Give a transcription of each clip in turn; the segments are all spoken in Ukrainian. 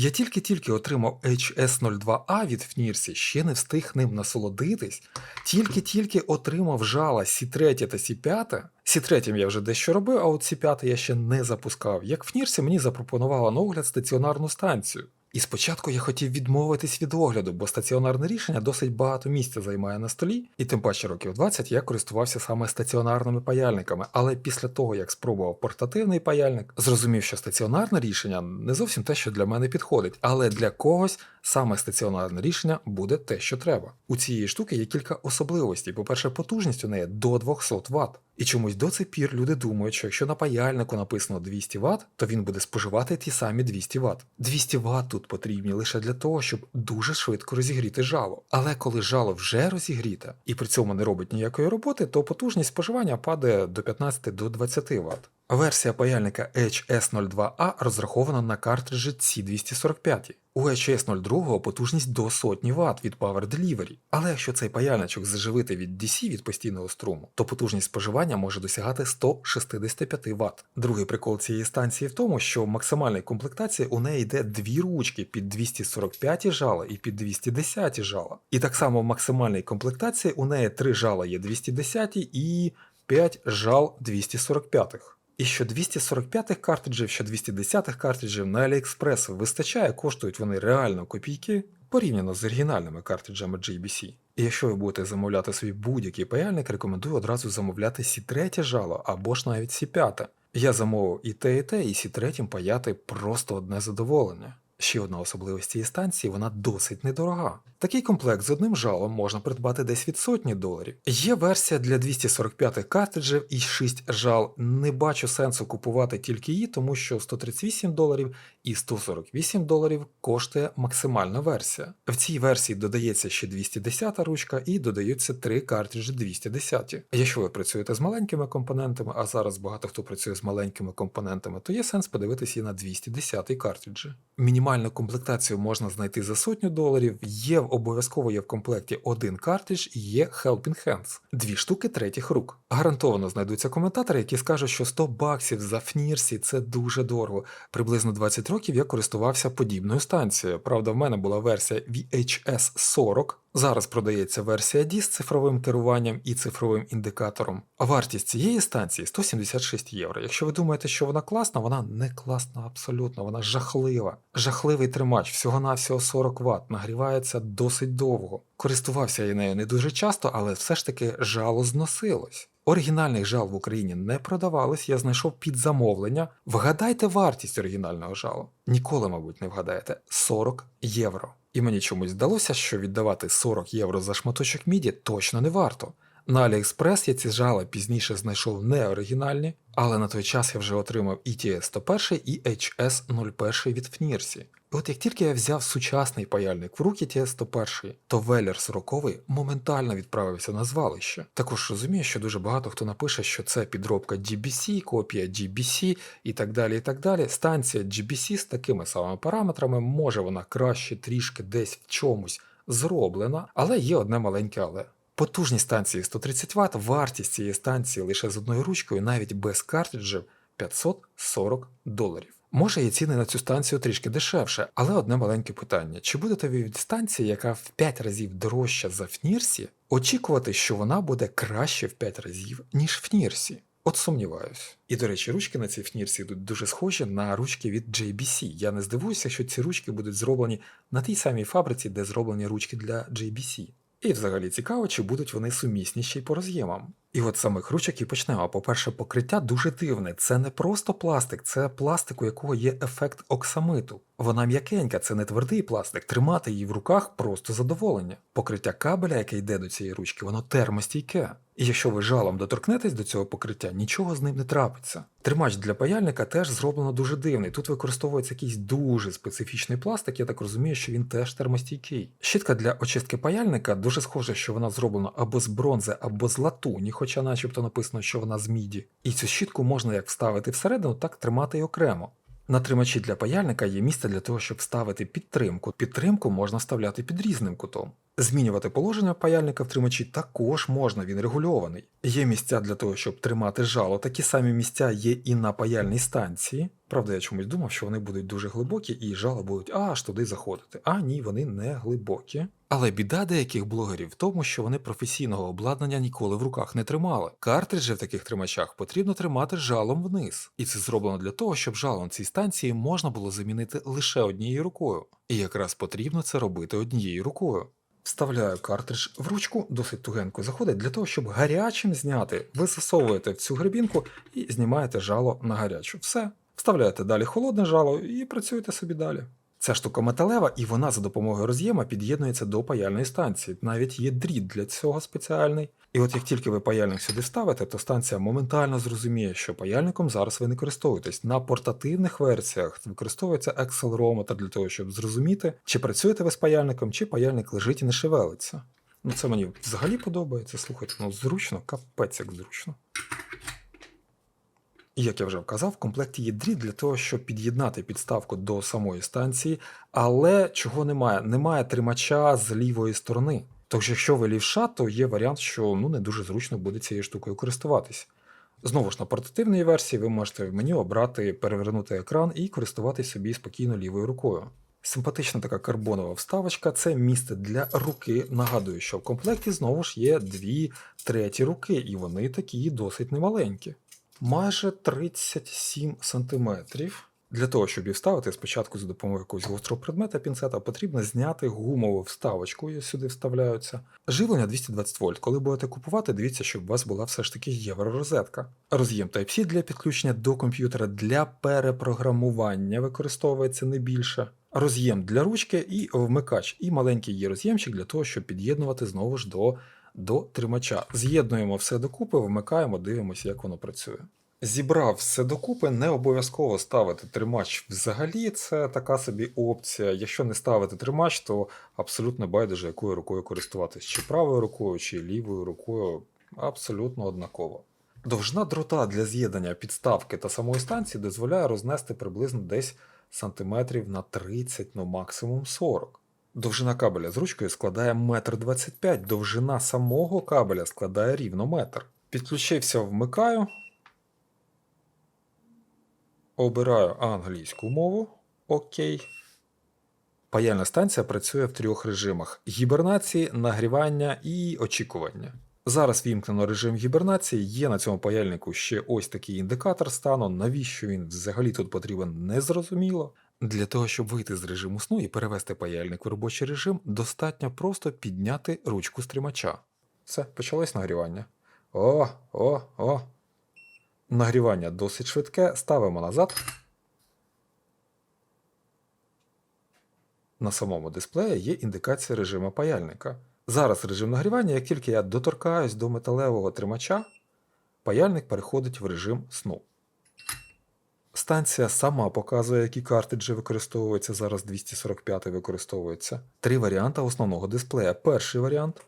Я тільки-тільки отримав HS02A від Фнірсі, ще не встиг ним насолодитись, тільки-тільки отримав жала Сі3 та Сі5. Сі3 я вже дещо робив, а от Сі5 я ще не запускав. Як Фнірсі мені запропонувала на огляд стаціонарну станцію. І спочатку я хотів відмовитись від огляду, бо стаціонарне рішення досить багато місця займає на столі, і тим паче років 20 я користувався саме стаціонарними паяльниками. Але після того, як спробував портативний паяльник, зрозумів, що стаціонарне рішення не зовсім те, що для мене підходить, але для когось саме стаціонарне рішення буде те, що треба. У цієї штуки є кілька особливостей. По-перше, потужність у неї до 200 Вт. І чомусь до цих пір люди думають, що якщо на паяльнику написано 200 Вт, то він буде споживати ті самі 200 Вт. 200 Вт тут потрібні лише для того, щоб дуже швидко розігріти жало. Але коли жало вже розігріте і при цьому не робить ніякої роботи, то потужність споживання падає до 15 до 20 Вт. Версія паяльника HS02A розрахована на картриджі C245. У HS02 потужність до сотні Вт від Power Delivery. Але якщо цей паяльничок заживити від DC від постійного струму, то потужність споживання може досягати 165 Вт. Другий прикол цієї станції в тому, що в максимальній комплектації у неї йде дві ручки під 245 жала і під 210 жала. І так само в максимальній комплектації у неї три жала є 210 і 5 жал 245. І що 245 картриджів, що 210-х картриджів на AliExpress вистачає, коштують вони реально копійки порівняно з оригінальними картриджами JBC. І якщо ви будете замовляти собі будь-який паяльник, рекомендую одразу замовляти Сі3 жало або ж навіть Сі5. Я замовив і те, і те, і Сі3 паяти просто одне задоволення. Ще одна особливість цієї станції, вона досить недорога. Такий комплект з одним жалом можна придбати десь від сотні доларів. Є версія для 245 картриджів і 6 жал. Не бачу сенсу купувати тільки її, тому що 138 доларів і 148 доларів коштує максимальна версія. В цій версії додається ще 210 ручка і додаються 3 картриджі 210. Якщо ви працюєте з маленькими компонентами, а зараз багато хто працює з маленькими компонентами, то є сенс подивитися і на 210 картриджі. Мінімальну комплектацію можна знайти за сотню доларів. Є обов'язково є в комплекті один картридж і є Helping Hands. Дві штуки третіх рук. Гарантовано знайдуться коментатори, які скажуть, що 100 баксів за фнірсі це дуже дорого. Приблизно 20 років я користувався подібною станцією. Правда, в мене була версія VHS 40. Зараз продається версія D з цифровим керуванням і цифровим індикатором. А вартість цієї станції 176 євро. Якщо ви думаєте, що вона класна, вона не класна абсолютно, вона жахлива. Жахливий тримач, всього-навсього 40 Вт, нагрівається досить довго. Користувався я нею не дуже часто, але все ж таки жало зносилось. Оригінальних жал в Україні не продавались, я знайшов під замовлення. Вгадайте вартість оригінального жалу. Ніколи, мабуть, не вгадаєте 40 євро. І мені чомусь здалося, що віддавати 40 євро за шматочок міді точно не варто. На AliExpress я ці жала пізніше знайшов не оригінальні, але на той час я вже отримав ETS 101 і HS 01 від Фнірсі. От як тільки я взяв сучасний паяльник в руки TS 101, то Велер 40 моментально відправився на звалище. Також розумію, що дуже багато хто напише, що це підробка GBC, копія GBC і так далі. і так далі. Станція GBC з такими самими параметрами, може вона краще трішки десь в чомусь зроблена, але є одне маленьке але. Потужність станції 130 Вт, вартість цієї станції лише з одною ручкою, навіть без картриджів 540 доларів. Може і ціни на цю станцію трішки дешевше, але одне маленьке питання: чи будете ви від станції, яка в 5 разів дорожча за Фнірсі, очікувати, що вона буде краще в 5 разів, ніж Фнірсі? От сумніваюсь. І до речі, ручки на цій фнірсі йдуть дуже схожі на ручки від JBC. Я не здивуюся, що ці ручки будуть зроблені на тій самій фабриці, де зроблені ручки для JBC. І взагалі цікаво, чи будуть вони сумісні ще й по роз'ємам. І от самих ручок і почнемо. По-перше, покриття дуже дивне. Це не просто пластик, це пластик, у якого є ефект оксамиту. Вона м'якенька, це не твердий пластик. Тримати її в руках просто задоволення. Покриття кабеля, яке йде до цієї ручки, воно термостійке. І якщо ви жалом доторкнетесь до цього покриття, нічого з ним не трапиться. Тримач для паяльника теж зроблено дуже дивний. Тут використовується якийсь дуже специфічний пластик, я так розумію, що він теж термостійкий. Щітка для очистки паяльника дуже схоже, що вона зроблена або з бронзи, або з латуні, хоча начебто написано, що вона з міді. І цю щітку можна як вставити всередину, так тримати й окремо. На тримачі для паяльника є місце для того, щоб вставити підтримку. Підтримку можна вставляти під різним кутом. Змінювати положення паяльника в тримачі також можна, він регульований. Є місця для того, щоб тримати жало. Такі самі місця є і на паяльній станції. Правда, я чомусь думав, що вони будуть дуже глибокі і жало будуть аж туди заходити. А ні, вони не глибокі. Але біда деяких блогерів в тому, що вони професійного обладнання ніколи в руках не тримали. Картриджі в таких тримачах потрібно тримати жалом вниз, і це зроблено для того, щоб жало на цій станції можна було замінити лише однією рукою. І якраз потрібно це робити однією рукою. Вставляю картридж в ручку, досить тугенько заходить для того, щоб гарячим зняти. Ви засовуєте в цю гребінку і знімаєте жало на гарячу. Все. Вставляєте далі холодне жало і працюєте собі далі. Ця штука металева, і вона за допомогою роз'єма під'єднується до паяльної станції. Навіть є дріт для цього спеціальний. І от як тільки ви паяльник сюди ставите, то станція моментально зрозуміє, що паяльником зараз ви не користуєтесь. На портативних версіях використовується акселерометр для того, щоб зрозуміти, чи працюєте ви з паяльником, чи паяльник лежить і не шевелиться. Ну це мені взагалі подобається. Слухайте, ну зручно, капець як зручно. Як я вже вказав, в комплекті є дріт для того, щоб під'єднати підставку до самої станції, але чого немає? Немає тримача з лівої сторони. Тож, якщо ви лівша, то є варіант, що ну не дуже зручно буде цією штукою користуватись. Знову ж на портативній версії ви можете в меню обрати перевернути екран і користуватись собі спокійно лівою рукою. Симпатична така карбонова вставочка це місце для руки. Нагадую, що в комплекті знову ж є дві треті руки, і вони такі досить немаленькі. Майже 37 см. Для того, щоб її вставити, спочатку за допомогою якогось гострого предмета пінцета потрібно зняти гумову вставочку, її сюди вставляються. Живлення 220 вольт. Коли будете купувати, дивіться, щоб у вас була все ж таки євророзетка. Роз'єм Type-C для підключення до комп'ютера для перепрограмування використовується не більше. Роз'єм для ручки і вмикач, і маленький є роз'ємчик для того, щоб під'єднувати знову ж до, до тримача. З'єднуємо все докупи, вмикаємо, дивимося, як воно працює. Зібрав все докупи, не обов'язково ставити тримач взагалі, це така собі опція. Якщо не ставити тримач, то абсолютно байдуже, якою рукою користуватись, чи правою рукою, чи лівою рукою, абсолютно однаково. Довжина дрота для з'єднання підставки та самої станції дозволяє рознести приблизно десь сантиметрів на 30, ну максимум 40. Довжина кабеля з ручкою складає 1,25 м, довжина самого кабеля складає рівно метр. Підключився, вмикаю. Обираю англійську мову. Окей. Паяльна станція працює в трьох режимах: гібернації, нагрівання і очікування. Зараз вімкнено режим гібернації, є на цьому паяльнику ще ось такий індикатор стану. Навіщо він взагалі тут потрібен, незрозуміло. Для того, щоб вийти з режиму сну і перевести паяльник в робочий режим, достатньо просто підняти ручку стримача. Все, почалось нагрівання. О, о, о. Нагрівання досить швидке, ставимо назад. На самому дисплеї є індикація режиму паяльника. Зараз режим нагрівання, як тільки я доторкаюсь до металевого тримача, паяльник переходить в режим сну. Станція сама показує, які картриджі використовуються. Зараз 245 використовується. Три варіанти основного дисплея. Перший варіант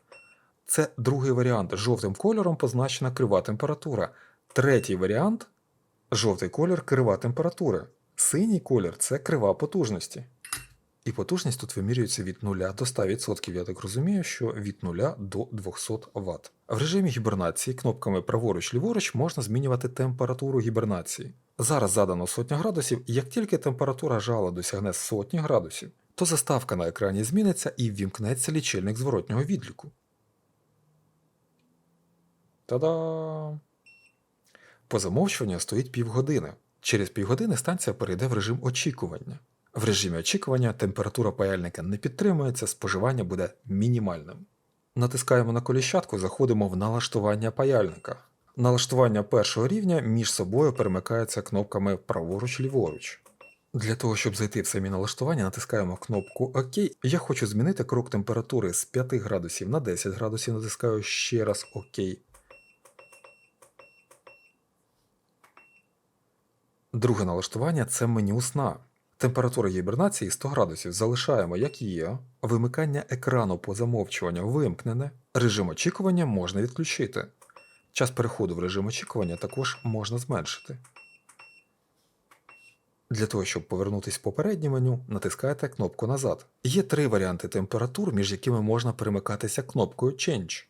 це другий варіант. Жовтим кольором позначена крива температура. Третій варіант жовтий колір крива температури. Синій колір це крива потужності. І потужність тут вимірюється від 0 до 100%. Я так розумію, що від 0 до 200 Вт. В режимі гібернації кнопками праворуч-ліворуч можна змінювати температуру гібернації. Зараз задано сотня градусів, і як тільки температура жала досягне сотні градусів, то заставка на екрані зміниться і ввімкнеться лічильник зворотнього відліку. Та-дам! По замовчуванню стоїть півгодини. Через півгодини станція перейде в режим очікування. В режимі очікування температура паяльника не підтримується, споживання буде мінімальним. Натискаємо на коліщатку, заходимо в налаштування паяльника. Налаштування першого рівня між собою перемикаються кнопками праворуч-ліворуч. Для того, щоб зайти в самі налаштування, натискаємо кнопку ОК. Я хочу змінити крок температури з 5 градусів на 10 градусів, натискаю ще раз ОК. Друге налаштування це меню сна. Температура гібернації 100 градусів залишаємо як є. Вимикання екрану по замовчуванню вимкнене. Режим очікування можна відключити. Час переходу в режим очікування також можна зменшити. Для того, щоб повернутися в попереднє меню, натискаєте кнопку назад. Є три варіанти температур, між якими можна перемикатися кнопкою Change.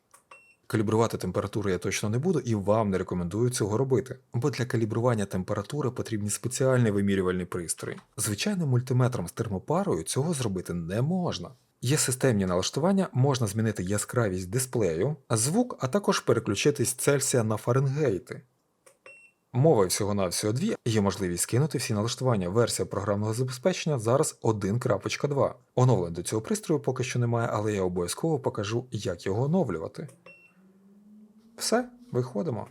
Калібрувати температуру я точно не буду і вам не рекомендую цього робити, бо для калібрування температури потрібні спеціальні вимірювальні пристрої. Звичайним мультиметром з термопарою цього зробити не можна. Є системні налаштування, можна змінити яскравість дисплею, звук, а також переключитись Цельсія на Фаренгейти. Мови всього-навсього дві, є можливість скинути всі налаштування. Версія програмного забезпечення зараз 1.2. Оновлень до цього пристрою поки що немає, але я обов'язково покажу, як його оновлювати. Все, виходимо.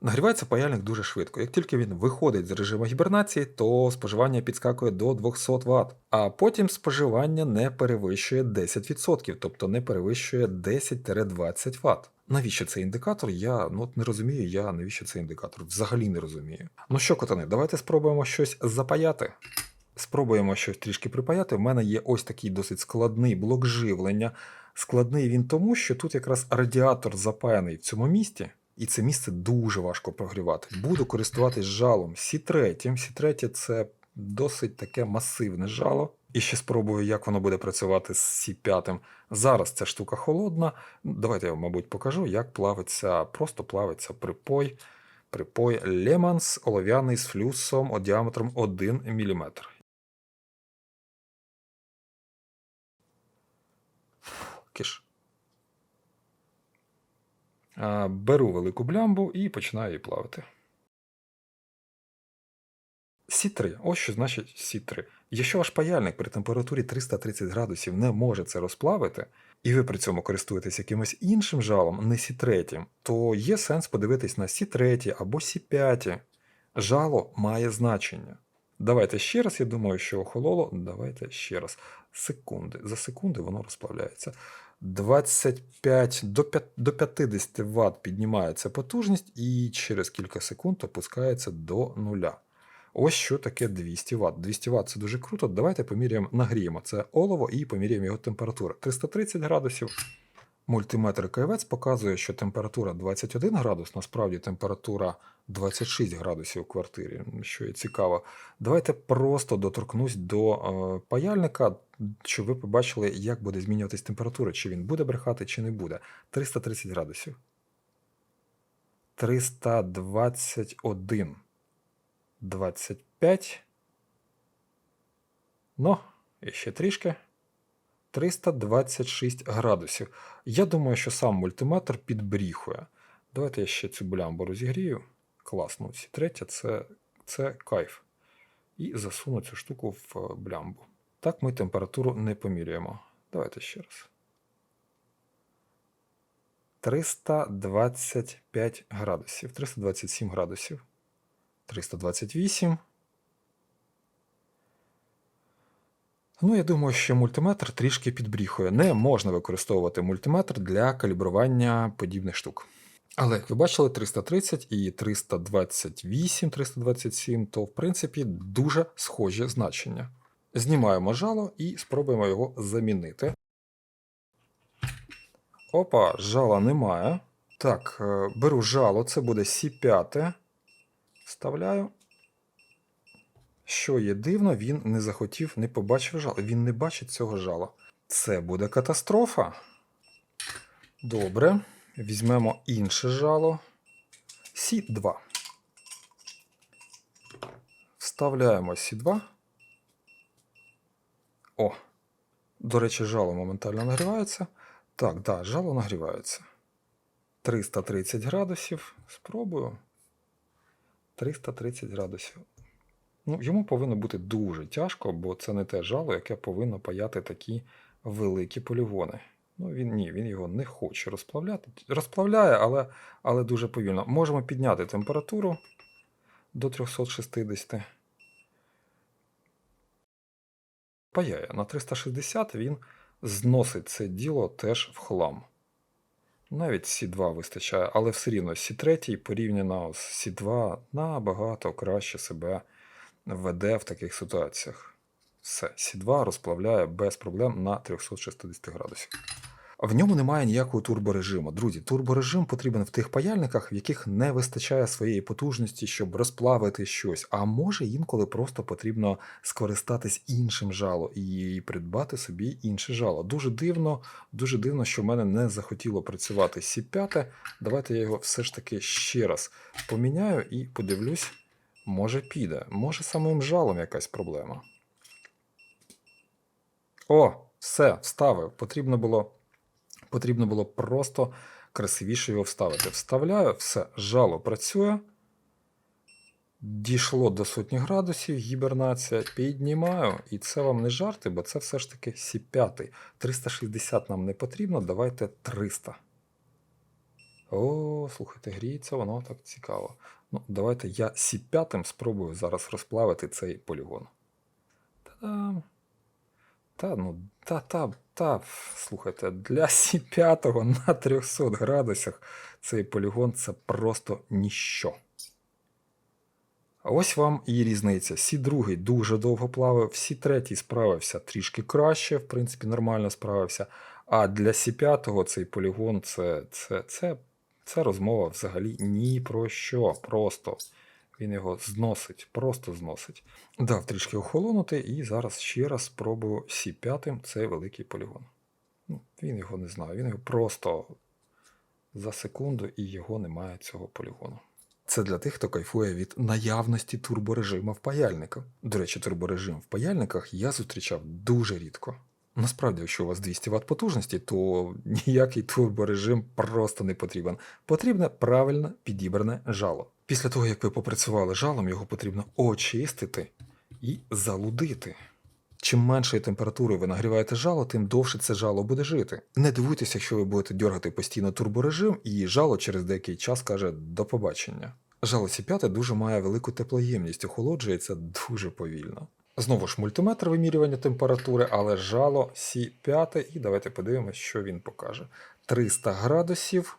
Нагрівається паяльник дуже швидко. Як тільки він виходить з режиму гібернації, то споживання підскакує до 200 Вт, а потім споживання не перевищує 10%, тобто не перевищує 10-20 Вт. Навіщо цей індикатор? Я ну, не розумію, я навіщо цей індикатор? Взагалі не розумію. Ну що, котани, давайте спробуємо щось запаяти. Спробуємо щось трішки припаяти. В мене є ось такий досить складний блок живлення. Складний він тому, що тут якраз радіатор запаяний в цьому місці, і це місце дуже важко прогрівати. Буду користуватись жалом Сі3. Сі3 це досить таке масивне жало. І ще спробую, як воно буде працювати з Сі5. Зараз ця штука холодна. Давайте я вам, мабуть, покажу, як плавиться, просто плавиться припой. Припой Леманс олов'яний з флюсом діаметром 1 мм. Киш. Беру велику блямбу і починаю її плавити. Сі3. Ось що значить Сі3. Якщо ваш паяльник при температурі 330 градусів не може це розплавити, і ви при цьому користуєтесь якимось іншим жалом, не Сі3, то є сенс подивитись на Сі3 або Сі5. Жало має значення. Давайте ще раз, я думаю, що охололо. Давайте ще раз. Секунди. За секунди воно розплавляється. 25 до 5 до 50 Вт піднімається потужність і через кілька секунд опускається до нуля. Ось що таке 200 Вт. 200 Вт це дуже круто. Давайте поміряємо, нагріємо це олово і поміряємо його температуру. 330 градусів. Мультиметр КВЦ показує, що температура 21 градус, насправді температура 26 градусів в квартирі, що є цікаво. Давайте просто доторкнусь до е, паяльника, щоб ви побачили, як буде змінюватись температура, чи він буде брехати, чи не буде. 330 градусів. 321. 25. Ну, і ще трішки. 326 градусів. Я думаю, що сам мультиметр підбріхує. Давайте я ще цю блямбу розігрію. Класно, ці третя це, це кайф. І засуну цю штуку в е, блямбу. Так ми температуру не поміряємо. Давайте ще раз. 325 градусів. 327 градусів. 328. Ну, я думаю, що мультиметр трішки підбріхує. Не можна використовувати мультиметр для калібрування подібних штук. Але, як ви бачили, 330 і 328, 327, то в принципі дуже схожі значення. Знімаємо жало і спробуємо його замінити. Опа, жала немає. Так, е, беру жало, це буде Сі5. Вставляю. Що є дивно, він не захотів, не побачив жало. Він не бачить цього жала. Це буде катастрофа. Добре. Візьмемо інше жало. Сі2. Вставляємо Сі2. О. До речі, жало моментально нагрівається. Так, да, жало нагрівається. 330 градусів. Спробую. 330 градусів. Ну, йому повинно бути дуже тяжко, бо це не те жало, яке повинно паяти такі великі полігони. Ну, він ні, він його не хоче розплавляти. Розплавляє, але, але дуже повільно. Можемо підняти температуру до 360. Паяє. На 360 він зносить це діло теж в хлам. Навіть Сі2 вистачає, але все рівно Сі3 порівняно з Сі2 набагато краще себе веде в таких ситуаціях. Все, Сі2 розплавляє без проблем на 360 градусів. В ньому немає ніякого турборежиму. Друзі, турборежим потрібен в тих паяльниках, в яких не вистачає своєї потужності, щоб розплавити щось. А може інколи просто потрібно скористатись іншим жало і придбати собі інше жало. Дуже дивно, дуже дивно, що в мене не захотіло працювати сі 5 Давайте я його все ж таки ще раз поміняю і подивлюсь, може піде. Може самим жалом якась проблема. О, все, вставив. Потрібно було, потрібно було просто красивіше його вставити. Вставляю, все, жало працює. Дійшло до сотні градусів, гібернація. Піднімаю. І це вам не жарти, бо це все ж таки сі 5 360 нам не потрібно, давайте 300. О, слухайте, гріється, воно так цікаво. Ну, давайте я сі 5 спробую зараз розплавити цей полігон. Та-дам! Та, ну, та, та, та, слухайте, для сі 5 на 300 градусах цей полігон це просто ніщо. А ось вам і різниця. Сі 2 дуже довго плавав, Сі 3 справився трішки краще, в принципі, нормально справився. А для Сі 5 цей полігон це, це, це, це розмова взагалі ні про що. Просто він його зносить, просто зносить. Дав трішки охолонути, і зараз ще раз спробую Сі 5 цей великий полігон. Ну, Він його не знає, він його просто за секунду і його немає цього полігону. Це для тих, хто кайфує від наявності турборежима в паяльниках. До речі, турборежим в паяльниках я зустрічав дуже рідко. Насправді, якщо у вас 200 Вт потужності, то ніякий турборежим просто не потрібен. Потрібне правильно підібране жало. Після того, як ви попрацювали жалом, його потрібно очистити і залудити. Чим меншої температури ви нагріваєте жало, тим довше це жало буде жити. Не дивуйтеся, якщо ви будете дергати постійно турборежим, і жало через деякий час каже до побачення. Жало Сі 5 дуже має велику теплоємність, охолоджується дуже повільно. Знову ж мультиметр вимірювання температури, але жало Сі 5 і давайте подивимося, що він покаже. 300 градусів.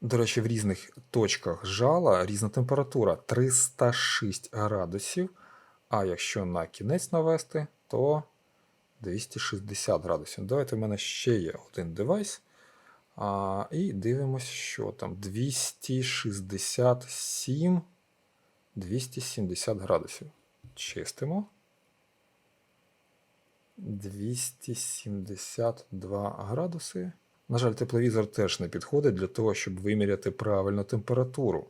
До речі, в різних точках жала різна температура 306 градусів. А якщо на кінець навести, то 260 градусів. Давайте в мене ще є один девайс. А, І дивимося, що там 267, 270 градусів. Чистимо. 272 градуси. На жаль, тепловізор теж не підходить для того, щоб виміряти правильну температуру.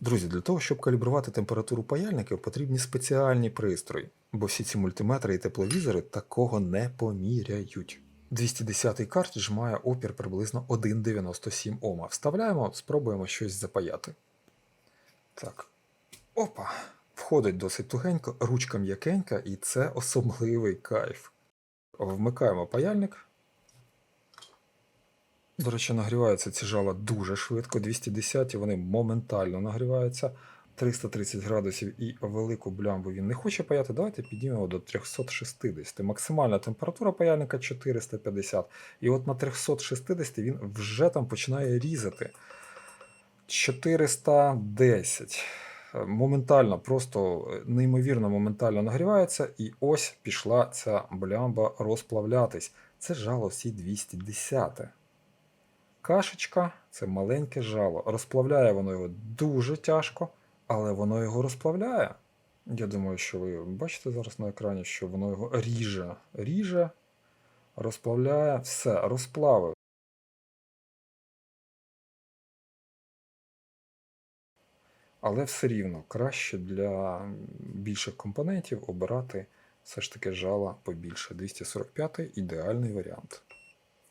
Друзі, для того, щоб калібрувати температуру паяльників, потрібні спеціальні пристрої, бо всі ці мультиметри і тепловізори такого не поміряють. 210-й картридж має опір приблизно 1,97 Ома. Вставляємо, спробуємо щось запаяти. Так. Опа! Входить досить тугенько, ручка м'якенька, і це особливий кайф. Вмикаємо паяльник. До речі, нагріваються ці жала дуже швидко. 210 вони моментально нагріваються. 330 градусів і велику блямбу він не хоче паяти. Давайте піднімемо до 360. Максимальна температура паяльника 450. І от на 360 він вже там починає різати. 410. Моментально, просто неймовірно моментально нагрівається, і ось пішла ця блямба розплавлятись. Це жало всі 210. Кашечка це маленьке жало. Розплавляє воно його дуже тяжко, але воно його розплавляє. Я думаю, що ви бачите зараз на екрані, що воно його ріже, ріже, розплавляє, все, розплавив. Але все рівно краще для більших компонентів обирати все ж таки жала побільше. 245 ідеальний варіант.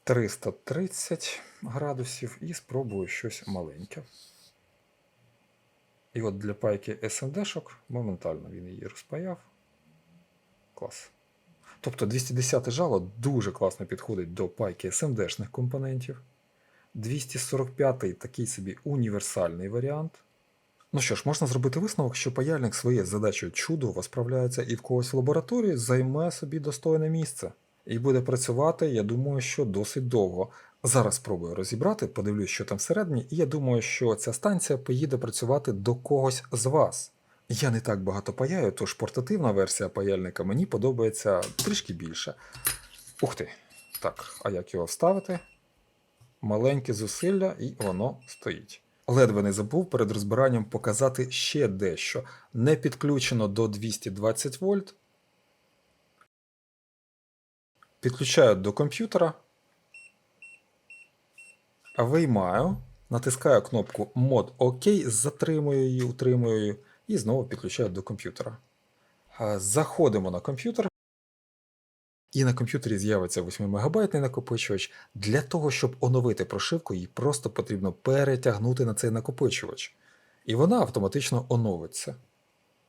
330 градусів і спробую щось маленьке. І от для пайки SMD-шок моментально він її розпаяв. Клас. Тобто 210 жало дуже класно підходить до пайки SMD-шних компонентів. 245-й такий собі універсальний варіант. Ну що ж, можна зробити висновок, що паяльник своєю задачею чудово справляється і в когось в лабораторії займе собі достойне місце. І буде працювати, я думаю, що досить довго. Зараз спробую розібрати, подивлюсь, що там всередині, і я думаю, що ця станція поїде працювати до когось з вас. Я не так багато паяю, тож портативна версія паяльника мені подобається трішки більше. Ух ти. Так, а як його вставити? Маленькі зусилля, і воно стоїть. Ледве не забув перед розбиранням показати ще дещо. Не підключено до 220 вольт. Підключаю до комп'ютера. Виймаю, натискаю кнопку мод ОК, затримую її, утримую і знову підключаю до комп'ютера. Заходимо на комп'ютер. І на комп'ютері з'явиться 8 МБ накопичувач. Для того, щоб оновити прошивку, їй просто потрібно перетягнути на цей накопичувач. І вона автоматично оновиться.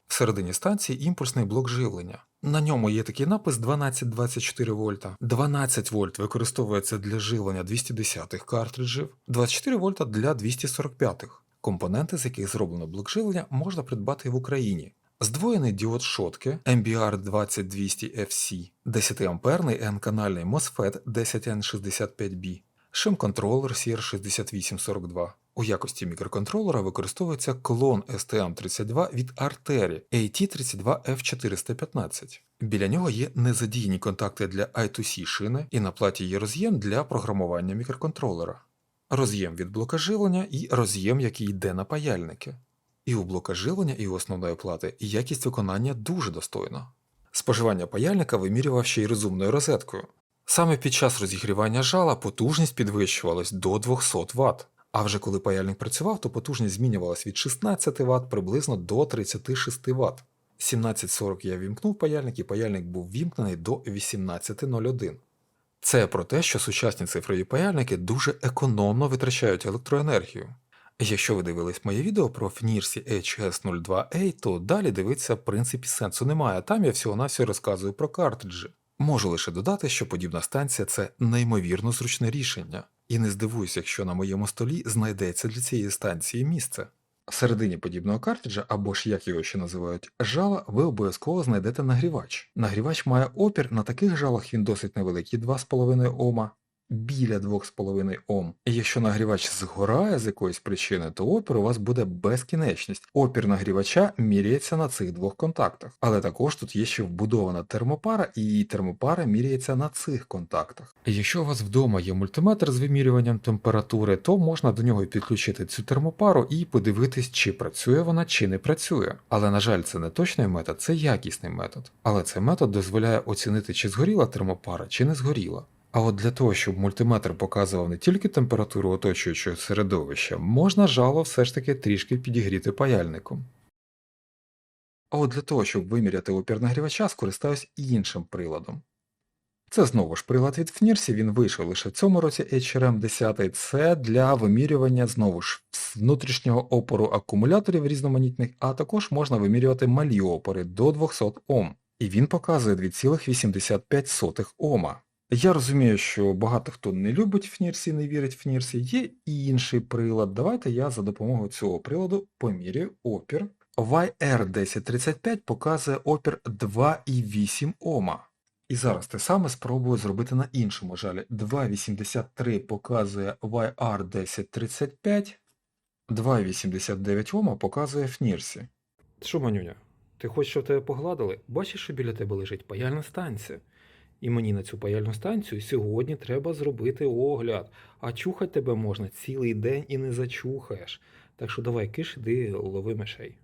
Всередині станції імпульсний блок живлення. На ньому є такий напис 1224 вольта. 12 вольт використовується для живлення 210-х картриджів, 24 вольта для 245-х. Компоненти, з яких зроблено блок живлення, можна придбати в Україні. Здвоєний діод шотки MBR 20200 FC, 10 амперний N-канальний MOSFET 10N65B, шим-контролер CR6842. У якості мікроконтролера використовується клон STM32 від Arteri AT32F415. Біля нього є незадіяні контакти для I2C шини, і на платі є роз'єм для програмування мікроконтролера, роз'єм від блока живлення і роз'єм, який йде на паяльники. І у блока живлення, і у основної плати якість виконання дуже достойна. Споживання паяльника вимірював ще й розумною розеткою. Саме під час розігрівання жала потужність підвищувалась до 200 Вт. А вже коли паяльник працював, то потужність змінювалась від 16 Вт приблизно до 36 Вт. 17.40 я вімкнув паяльник, і паяльник був вімкнений до 18.01. Це про те, що сучасні цифрові паяльники дуже економно витрачають електроенергію. Якщо ви дивились моє відео про FNIRSI HS02A, то далі дивитися в принципі сенсу немає, там я всього-навсього розказую про картриджі. Можу лише додати, що подібна станція це неймовірно зручне рішення, і не здивуюся, якщо на моєму столі знайдеться для цієї станції місце. Середині подібного картриджа, або ж як його ще називають, жала, ви обов'язково знайдете нагрівач. Нагрівач має опір, на таких жалах він досить невеликий 2,5 Ома, біля 2,5 Ом. Якщо нагрівач згорає з якоїсь причини, то опір у вас буде безкінечність. Опір нагрівача міряється на цих двох контактах. Але також тут є ще вбудована термопара, і її термопара міряється на цих контактах. Якщо у вас вдома є мультиметр з вимірюванням температури, то можна до нього підключити цю термопару і подивитись, чи працює вона, чи не працює. Але, на жаль, це не точний метод, це якісний метод. Але цей метод дозволяє оцінити, чи згоріла термопара, чи не згоріла. А от для того, щоб мультиметр показував не тільки температуру оточуючого середовища, можна жало все ж таки трішки підігріти паяльником. А от для того, щоб виміряти опір нагрівача, скористаюсь іншим приладом. Це знову ж прилад від FNIRSI, він вийшов лише в цьому році HRM 10, це для вимірювання знову ж внутрішнього опору акумуляторів різноманітних, а також можна вимірювати малі опори до 200 Ом. І він показує 2,85 Ома. Я розумію, що багато хто не любить FNIRSI, не вірить в FNIRSI. Є і інший прилад. Давайте я за допомогою цього приладу поміряю опір. YR1035 показує опір 2,8 Ома. І зараз те саме спробую зробити на іншому жалі. 2,83 показує YR1035, 2,89 Ома показує FNIRSI. Що, манюня, ти хочеш, щоб тебе погладили? Бачиш, що біля тебе лежить паяльна станція. І мені на цю паяльну станцію сьогодні треба зробити огляд, а чухати тебе можна цілий день і не зачухаєш. Так що давай киш, іди лови мишей.